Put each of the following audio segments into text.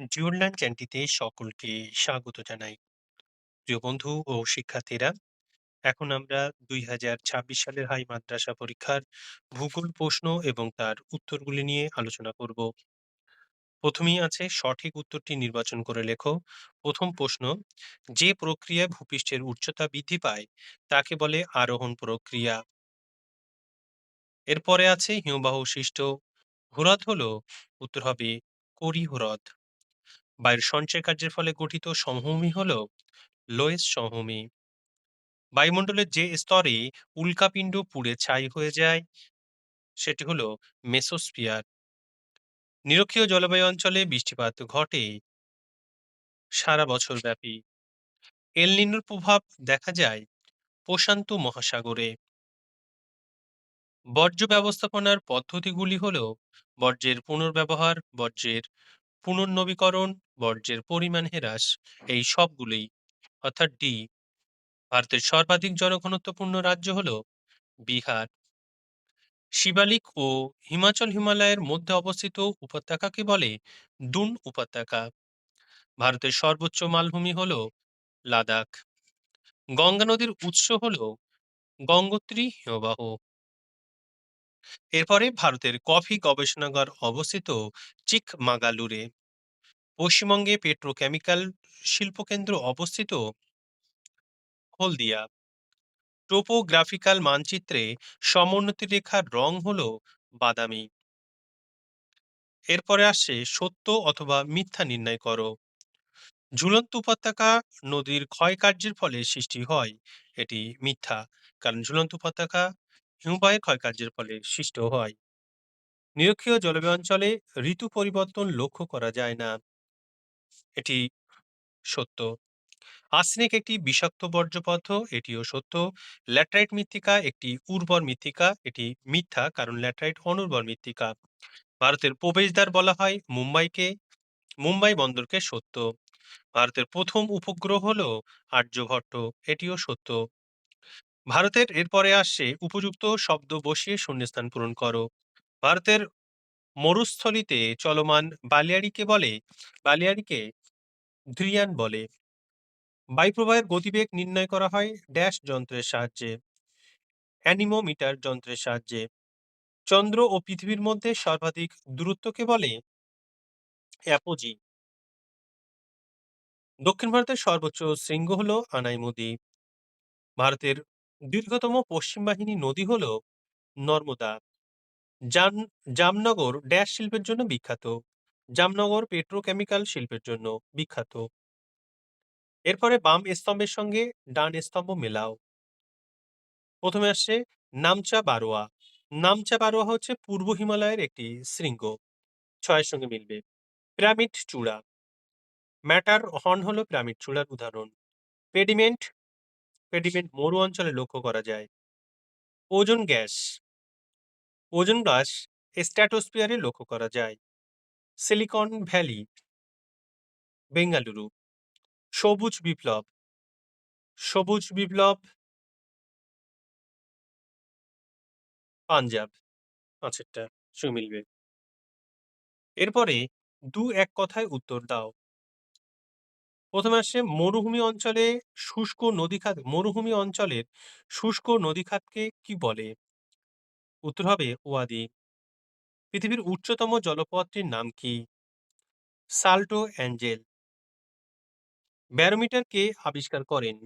জিওরল্যান্ড চ্যানেলটিতে সকলকে স্বাগত জানাই। প্রিয় বন্ধু ও শিক্ষার্থীরা, এখন আমরা ২০২৬ সালের হাই মাদ্রাসা পরীক্ষার ভূগোল প্রশ্ন এবং তার উত্তরগুলি নিয়ে আলোচনা করব। প্রথমেই আছে সঠিক উত্তরটি নির্বাচন করে লেখো। প্রথম প্রশ্ন, যে প্রক্রিয়ায় ভূপৃষ্ঠের উচ্চতা বৃদ্ধি পায় তাকে বলে আরোহণ প্রক্রিয়া। এরপরে আছে হিমবাহ সৃষ্ট হ্রদ হলো উত্তর হবে করি হ্রদ। বায়ুর সঞ্চয় কার্যের ফলে গঠিত সমভূমি হল লোয়েস সমভূমি। বায়ুমণ্ডলের যে স্তরে উল্কাপিণ্ড পুড়ে ছাই হয়ে যায়, সেটি হলো মেসোস্ফিয়ার। নিরক্ষীয় জলবায়ু অঞ্চলে বৃষ্টিপাত ঘটে সারা বছর ব্যাপী। এলনিনোর প্রভাব দেখা যায় প্রশান্ত মহাসাগরে। বর্জ্য ব্যবস্থাপনার পদ্ধতিগুলি হল বর্জ্যের পুনর্ব্যবহার, বর্জ্যের পুনর্নবীকরণ, বর্জ্যের পরিমাণ হ্রাস, এই সবগুলোই। অর্থাৎ ডি, ভারতের সর্বাধিক জনঘনত্বপূর্ণ রাজ্য হল বিহার। শিবালিক ও হিমাচল হিমালয়ের মধ্যে অবস্থিত উপত্যকাকে বলে দুন উপত্যকা। ভারতের সর্বোচ্চ মালভূমি হল লাদাখ। গঙ্গা নদীর উৎস হল গঙ্গোত্রী হিমবাহ। এরপরে ভারতের কফি গবেষণাগার অবস্থিত চিকমাগালুরে পশ্চিমবঙ্গে পেট্রোকেমিক্যাল শিল্পকেন্দ্র অবস্থিত হলদিয়া। টোপোগ্রাফিক্যাল মানচিত্রে সমোন্নতি রেখার রং হল বাদামি। এরপরে আসছে সত্য অথবা মিথ্যা নির্ণয় করো। ঝুলন্ত উপত্যকা নদীর ক্ষয়কার্যের ফলে সৃষ্টি হয় এটি মিথ্যা, কারণ ঝুলন্ত উপত্যকা হিমবাহের ক্ষয়কার্যের ফলে সৃষ্ট হয়। নিরক্ষীয় জলবায়ু অঞ্চলে ঋতু পরিবর্তন লক্ষ্য করা যায় না। এটি সত্য। আর্সেনিক একটি বিষাক্ত বর্জ্য এটিও সত্য। ল্যাটারাইট মৃত্তিকা একটি উর্বর মৃত্তিকা, এটি মিথ্যা কারণ ল্যাটারাইট অনুর্বর মৃত্তিকা। ভারতের প্রবেশদ্বার বলা হয় মুম্বাইকে। মুম্বাই বন্দরকে সত্য। ভারতের প্রথম উপগ্রহ হল আর্যভট্ট, এটিও সত্য। ভারতের এরপরে আসছে উপযুক্ত শব্দ বসিয়ে শূন্যস্থান পূরণ করো। ভারতের মরুস্থলীতে চলমান বালিয়াড়িকে বলে, বালিয়াড়িকে ধ্রিয়ান বলে। বায়ুপ্রবাহের গতিবেগ নির্ণয় করা হয় ড্যাশ যন্ত্রের সাহায্যে, অ্যানিমোমিটার যন্ত্রের সাহায্যে। চন্দ্র ও পৃথিবীর মধ্যে সর্বাধিক দূরত্বকে বলে অ্যাপোজি। দক্ষিণ ভারতের সর্বোচ্চ শৃঙ্গ হল আনাইমুদি ভারতের দীর্ঘতম পশ্চিম বাহিনী নদী হল নর্মদা। জাম, জামনগর ড্যাশ শিল্পের জন্য বিখ্যাত। জামনগর পেট্রোকেমিক্যাল শিল্পের জন্য বিখ্যাত। এরপরে বাম স্তম্ভের সঙ্গে ডান স্তম্ভ মেলাও। প্রথমে আসছে নামচা বারোয়া। নামচা বারোয়া হচ্ছে পূর্ব হিমালয়ের একটি শৃঙ্গ। ছয়ের সঙ্গে মিলবে। পিরামিড চূড়া। ম্যাটার হর্ন হলো পিরামিড চূড়ার উদাহরণ। পেডিমেন্ট পেডিমেন্ট মরু অঞ্চলে লক্ষ্য করা যায়। ওজন গ্যাস ওজন গ্যাস স্ট্র্যাটোস্ফিয়ারে লক্ষ্য করা যায়। সিলিকন ভ্যালি বেঙ্গালুরু সবুজ বিপ্লব সবুজ বিপ্লব, পাঞ্জাব পাঁচেরটা সঙ্গে মিলবে এরপরে দু এক কথায় উত্তর দাও। প্রথমে আসছে মরুভূমি অঞ্চলে শুষ্ক নদীখাত, মরুভূমি অঞ্চলের শুষ্ক নদীখাতকে কি বলে? উত্তর হবে ওয়াদি। পৃথিবীর উচ্চতম জলপথটির নাম কি? সাল্টো অ্যাঞ্জেল। ব্যারোমিটার কে আবিষ্কার করেন।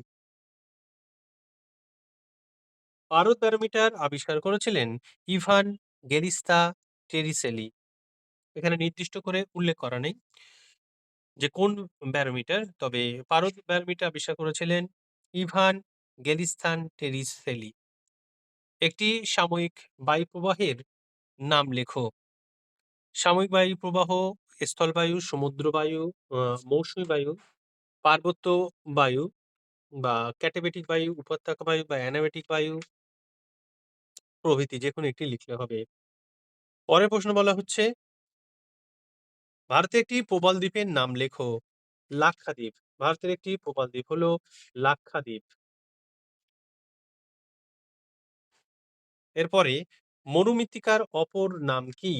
ভারত ব্যারোমিটার আবিষ্কার করেছিলেন ইভান গেরিস্তা টেরিসেলি। এখানে নির্দিষ্ট করে উল্লেখ করা নেই। যে কোন ব্যারোমিটার? তবে পারদ ব্যারোমিটার আবিষ্কার করেছিলেন ইভান গেলিস্তান টেরিসেলি। একটি সাময়িক বায়ু প্রবাহের নাম লেখো। সাময়িক বায়ু প্রবাহ স্থলবায়ু সমুদ্র বায়ু আহ, মৌসুমী বায়ু পার্বত্য বায়ু বা ক্যাটাবেটিক বায়ু উপত্যকা বায়ু বা অ্যানাবেটিক বায়ু প্রভৃতি যে কোনো একটি লিখলে হবে। পরের প্রশ্ন বলা হচ্ছে ভারতে একটি প্রবাল দ্বীপের নাম লেখো লাক্ষাদ্বীপ। ভারতের একটি প্রবাল দ্বীপ হলো লাক্ষাদ্বীপ। এরপরে মরুমৃত্তিকার অপর নাম কি?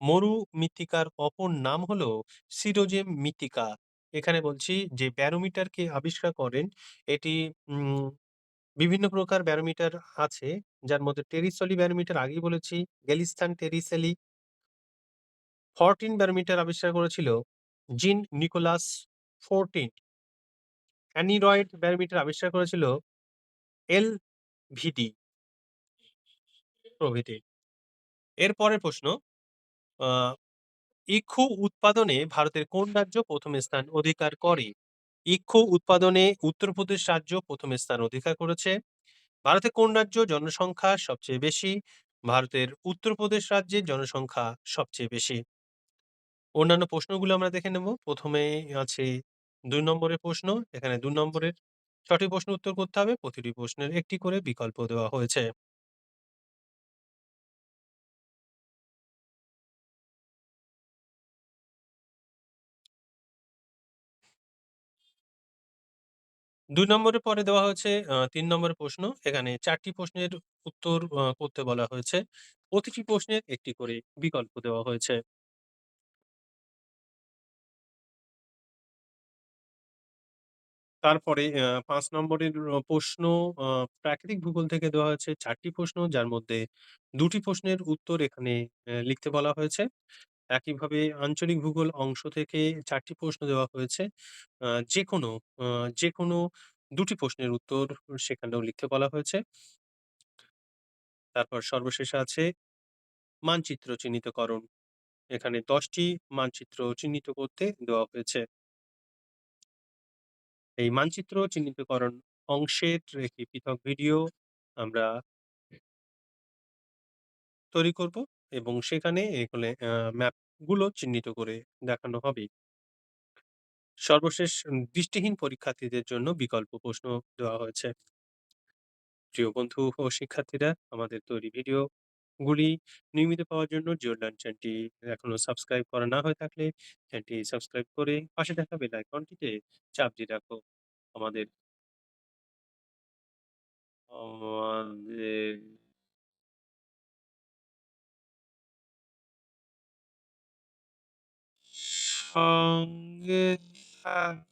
মরু মৃত্তিকার অপর নাম হলো সিরোজেম মৃত্তিকা। এখানে বলছি যে ব্যারোমিটারকে আবিষ্কার করেন এটি বিভিন্ন প্রকার ব্যারোমিটার আছে যার মধ্যে টেরিসলি ব্যারোমিটার আগেই বলেছি, গেলিস্তান টেরিসেলি 14 ব্যারোমিটার আবিষ্কার করেছিল জিন নিকোলাস 14 অ্যানিরয়েড ব্যারোমিটার আবিষ্কার করেছিল এলভিডি প্রভৃতি। এর পরের প্রশ্ন ইক্ষু উৎপাদনে ভারতের কোন রাজ্য প্রথম স্থান অধিকার করে? ইক্ষু উৎপাদনে উত্তরপ্রদেশ রাজ্য প্রথম স্থান অধিকার করেছে। ভারতে কোন রাজ্য জনসংখ্যা সবচেয়ে বেশি? ভারতের উত্তরপ্রদেশ রাজ্যের জনসংখ্যা সবচেয়ে বেশি। অন্যান্য প্রশ্নগুলো আমরা দেখে নেব। ১ম এ আছে ২ নম্বরের প্রশ্ন। এখানে ২ নম্বরের সঠিক প্রশ্নের উত্তর করতে হবে। প্রতিটি প্রশ্নের একটি করে বিকল্প দেওয়া হয়েছে। দুই নম্বরের পরে দেওয়া হয়েছে ৩ নম্বরের প্রশ্ন। এখানে ৪ টি প্রশ্নের উত্তর করতে বলা হয়েছে। প্রতিটি প্রশ্নের একটি করে বিকল্প দেওয়া হয়েছে। তারপরে ৫ নম্বরের প্রশ্ন প্রাকৃতিক ভূগোল থেকে দেওয়া হয়েছে ৪ টি প্রশ্ন, যার মধ্যে ২ টি প্রশ্নের উত্তর এখানে লিখতে বলা হয়েছে। একইভাবে আঞ্চলিক ভূগোল অংশ থেকে ৪ টি প্রশ্ন দেওয়া হয়েছে। আ যেকোনো আ যেকোনো ২ টি প্রশ্নের উত্তর সেখানেও লিখতে বলা হয়েছে। তারপর সর্বশেষে আছে, মানচিত্র চিহ্নিতকরণ। এখানে ১০ টি মানচিত্র চিহ্নিত করতে দেওয়া হয়েছে। এই মানচিত্র চিহ্নিতকরণ অংশের একটি পৃথক ভিডিও আমরা তৈরি করব এবং সেখানে এগুলো ম্যাপগুলো চিহ্নিত করে দেখানো হবে। সর্বশেষ দৃষ্টিহীন পরীক্ষার্থীদের জন্য বিকল্প প্রশ্ন দেওয়া হয়েছে। প্রিয় বন্ধু ও শিক্ষার্থীরা, আমাদের তৈরি ভিডিওগুলি নিয়মিত পাওয়ার জন্য জিও লার্ন চ্যানেলটি এখনও সাবস্ক্রাইব করা না হয়ে থাকলে চ্যানেলটি সাবস্ক্রাইব করে পাশে থাকা বেল আইকনটিতে চাপ দিয়ে রাখো। আমাদের আমাদের সঙ্গে থাকার